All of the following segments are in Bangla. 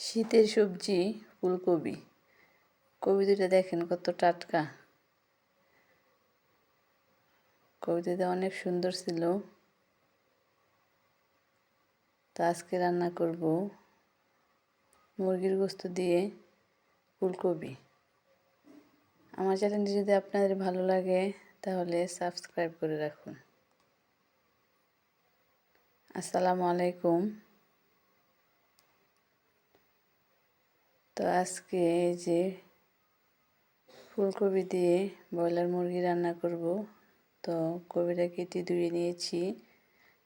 শীতের সবজি, ফুলকপি। কবি দুটো দেখেন কত টাটকা। কবি দুটো অনেক সুন্দর ছিল। তো আজকে রান্না করব মুরগির গোস্ত দিয়ে ফুলকপি। আমার চ্যানেলটি যদি আপনাদের ভালো লাগে, তাহলে সাবস্ক্রাইব করে রাখুন। আসসালামু আলাইকুম। তো আজকে এই যে ফুলকপি দিয়ে ব্রয়লার মুরগি রান্না করব। তো কবিটা কেটে ধুয়ে নিয়েছি।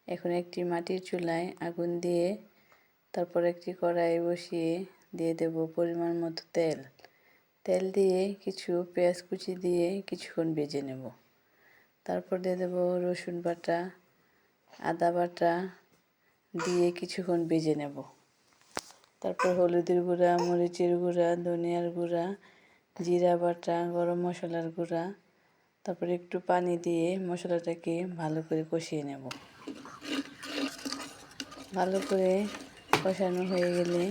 এখন একটি মাটির চুলায় আগুন দিয়ে তারপর একটি কড়াই বসিয়ে দিয়ে দেব পরিমাণ মতো তেল। তেল দিয়ে কিছু পেঁয়াজ কুচি দিয়ে কিছুক্ষণ ভেজে নেব। তারপর দিয়ে দেবো রসুন বাটা, আদা বাটা দিয়ে কিছুক্ষণ ভেজে নেব। তারপর হলুদের গুঁড়া, মরিচের গুঁড়া, ধনিয়ার গুঁড়া, জিরা বাটা, গরম মশলার গুঁড়া। তারপর একটু পানি দিয়ে মশলাটাকে ভালো করে কষিয়ে নেব। ভালো করে কষানো হয়ে গেলে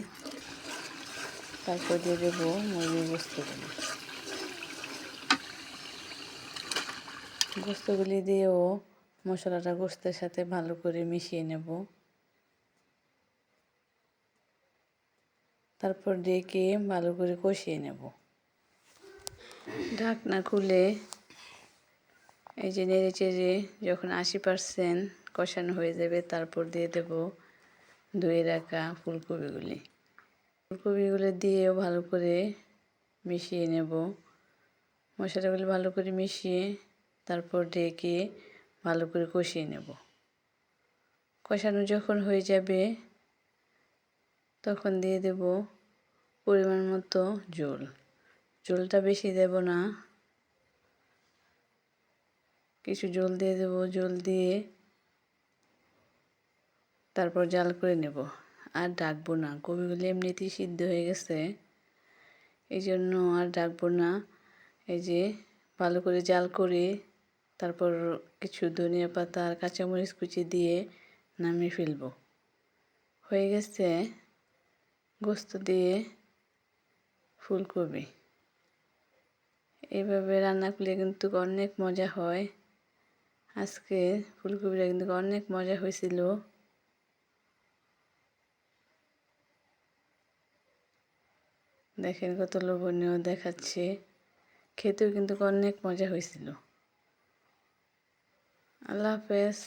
তারপর দিয়ে দেবো মুরগির গোস্তগুলি গোস্তগুলি দিয়েও মশলাটা গোস্তের সাথে ভালো করে মিশিয়ে নেব। তারপর ডেকে ভালো করে কষিয়ে নেব। ঢাকনা খুলে এই যে নেড়ে চেড়ে যখন আশি পারসেন্ট কষানো হয়ে যাবে, তারপর দিয়ে দেব ধুয়ে রাখা ফুলকপিগুলি। ফুলকপিগুলো দিয়েও ভালো করে মিশিয়ে নেব। মশলাগুলি ভালো করে মিশিয়ে তারপর ডেকে ভালো করে কষিয়ে নেব। কষানো যখন হয়ে যাবে তখন দিয়ে দেব পরিমাণ মতো জল। জলটা বেশি দেব না। কিছু জল দিয়ে দেব, জল দিয়ে তারপর জাল করে নেব। আর ডাকবো না কবিগুলি এমনিতেই সিদ্ধ হয়ে গেছে। এই জন্য আর ডাকবো না। এই যে ভালো করে জাল করে তারপর কিছু ধনিয়া পাতা আর কাঁচামরিচ কুচি দিয়ে নামিয়ে ফেলব। হয়ে গেছে। গোস্ত দিয়ে ফুলকপি। এইভাবে রান্না করলে কিন্তু অনেক মজা হয়। আজকে ফুলকপিটা কিন্তু অনেক মজা হয়েছিল। দেখেন কত লোভনীয় দেখাচ্ছে। খেতেও কিন্তু অনেক মজা হয়েছিল। আল্লাহ হাফেজ।